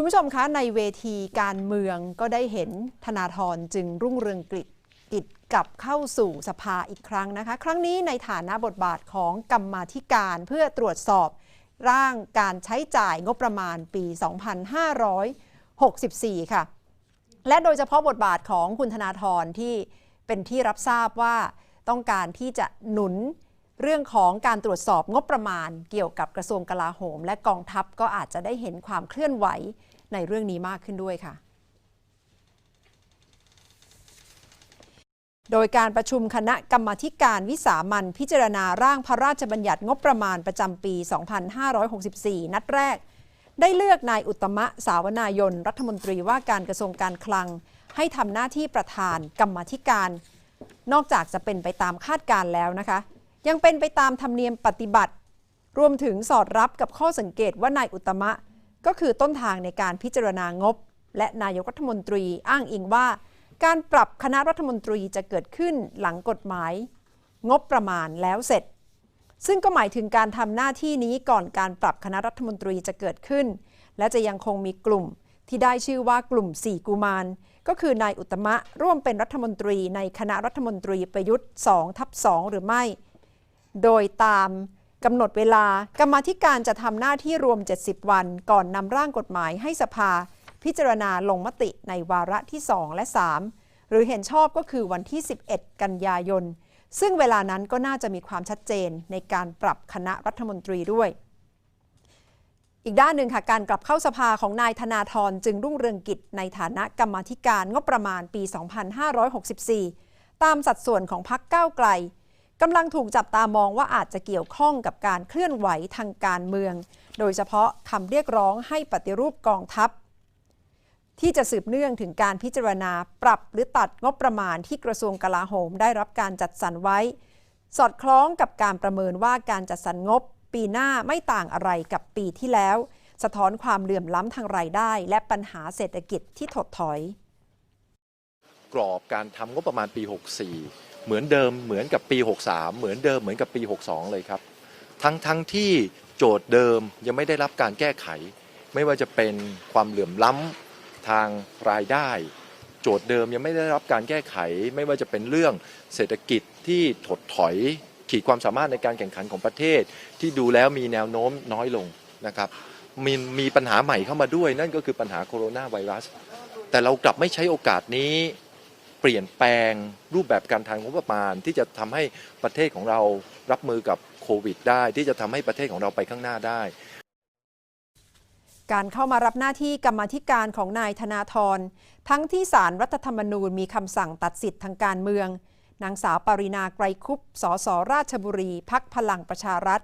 คุณผู้ชมคะในเวทีการเมืองก็ได้เห็นธนาธรจึงรุ่งเรืองกิจกิจกลับเข้าสู่สภาอีกครั้งนะคะ ครั้งนี้ในฐานะบทบาทของกรรมาธิการเพื่อตรวจสอบร่างการใช้จ่ายงบประมาณปี 2564 ค่ะ และโดยเฉพาะบทบาทของคุณธนาธรที่เป็นที่รับทราบว่าต้องการที่จะหนุน เรื่องของการตรวจสอบงบประมาณ เกี่ยวกับกระทรวงกลาโหม และกองทัพก็อาจจะได้เห็นความเคลื่อนไหวในเรื่องนี้มากขึ้นด้วยค่ะ โดยการประชุมคณะกรรมาการวิสามันพิจารณาร่างพระราชบัญญัติงบประมาณประจำปี 2564 นัดแรก ได้เลือกนายอุตมะสาวนายน รัฐมนตรีว่าการกระทรวงการคลัง ให้ทำหน้าที่ประธานกรรมาธิการ นอกจากจะเป็นไปตามคาดการแล้วนะคะ ยังเป็นไปตามธรรมเนียมปฏิบัติ รวมถึงสอดรับกับข้อสังเกตว่านายอุตมะ ก็คือต้นทางในการพิจารณางบ และนายกรัฐมนตรีอ้างอิงว่า การปรับคณะรัฐมนตรีจะเกิดขึ้นหลังกฎหมาย งบประมาณแล้วเสร็จ ซึ่งก็หมายถึงการทำหน้าที่นี้ก่อนการปรับคณะรัฐมนตรีจะเกิดขึ้น และจะยังคงมีกลุ่มที่ได้ชื่อว่ากลุ่ม 4 กุมาร ก็คือนายอุตมะร่วมเป็นรัฐมนตรีในคณะรัฐมนตรีประยุทธ์2ทับ2หรือไม่ โดยตามกำหนดเวลากรรมาธิการจะทำหน้าที่รวม 70 วัน ก่อนนำร่างกฎหมายให้สภา พิจารณาลงมติในวาระที่ 2 และ 3 หรือเห็นชอบก็คือวันที่ 11 กันยายน ซึ่งเวลานั้นก็น่าจะมีความชัดเจนในการปรับคณะรัฐมนตรีด้วย อีกด้านหนึ่งค่ะการกลับเข้าสภาของนายธนาธรจึงรุ่งเรืองกิจในฐานะกรรมาธิการงบประมาณปี 2564 ตามสัดส่วนของพักก้าวไกล กำลังถูกจับตามองว่าอาจจะเกี่ยวข้องกับการเคลื่อนไหวทางการเมือง โดยเฉพาะคำเรียกร้องให้ปฏิรูปกองทัพ ที่จะสืบเนื่องถึงการพิจารณาปรับหรือตัดงบประมาณที่กระทรวงกลาโหมได้รับการจัดสรรไว้ สอดคล้องกับการประเมินว่าการจัดสรรงบ ปีหน้าไม่ต่างอะไรกับปีที่แล้ว สะท้อนความเหลื่อมล้ำทางรายได้ และปัญหาเศรษฐกิจที่ถดถอย กรอบการทำงบประมาณปี 64 เหมือนเดิมเหมือนกับปี 63 เหมือนเดิมเหมือนกับปี 62 เลยครับ ทั้งทั้งที่โจทย์เดิมยังไม่ได้รับการแก้ไข ไม่ว่าจะเป็นความเหลื่อมล้ำทางรายได้ โจทย์เดิมยังไม่ได้รับการแก้ไข ไม่ว่าจะเป็นเรื่องเศรษฐกิจที่ถดถอย ขีดความสามารถในการแข่งขันของประเทศ ที่ดูแล้วมีแนวโน้มน้อยลงนะครับมีมีปัญหาใหม่เข้ามาด้วยนั่นก็คือปัญหาโคโรนาไวรัส แต่เรากลับไม่ใช้โอกาสนี้ เปลี่ยนแปลงรูปแบบการทางงบประมาณ ที่จะทำให้ประเทศของเรารับมือกับโควิด ได้ ที่จะทำให้ประเทศของเราไปข้างหน้าได้ การเข้ามารับหน้าที่กรรมธิการของนายธนาธรทั้งที่สารรัฐธรรมนูญมีคำสั่งตัดสิทธิ์ทางการเมือง นางสาวปรินาไกรคุปสสราชบุรีพักพลังประชารัฐ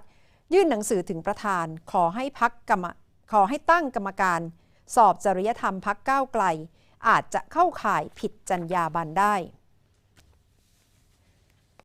ยื่นหนังสือถึงประธาน ขอให้พักกรรมขอให้ตั้งกรรมการ สอบจริยธรรมพักก้าวไกล อาจจะเข้าข่ายผิดจรรยาบรรณได้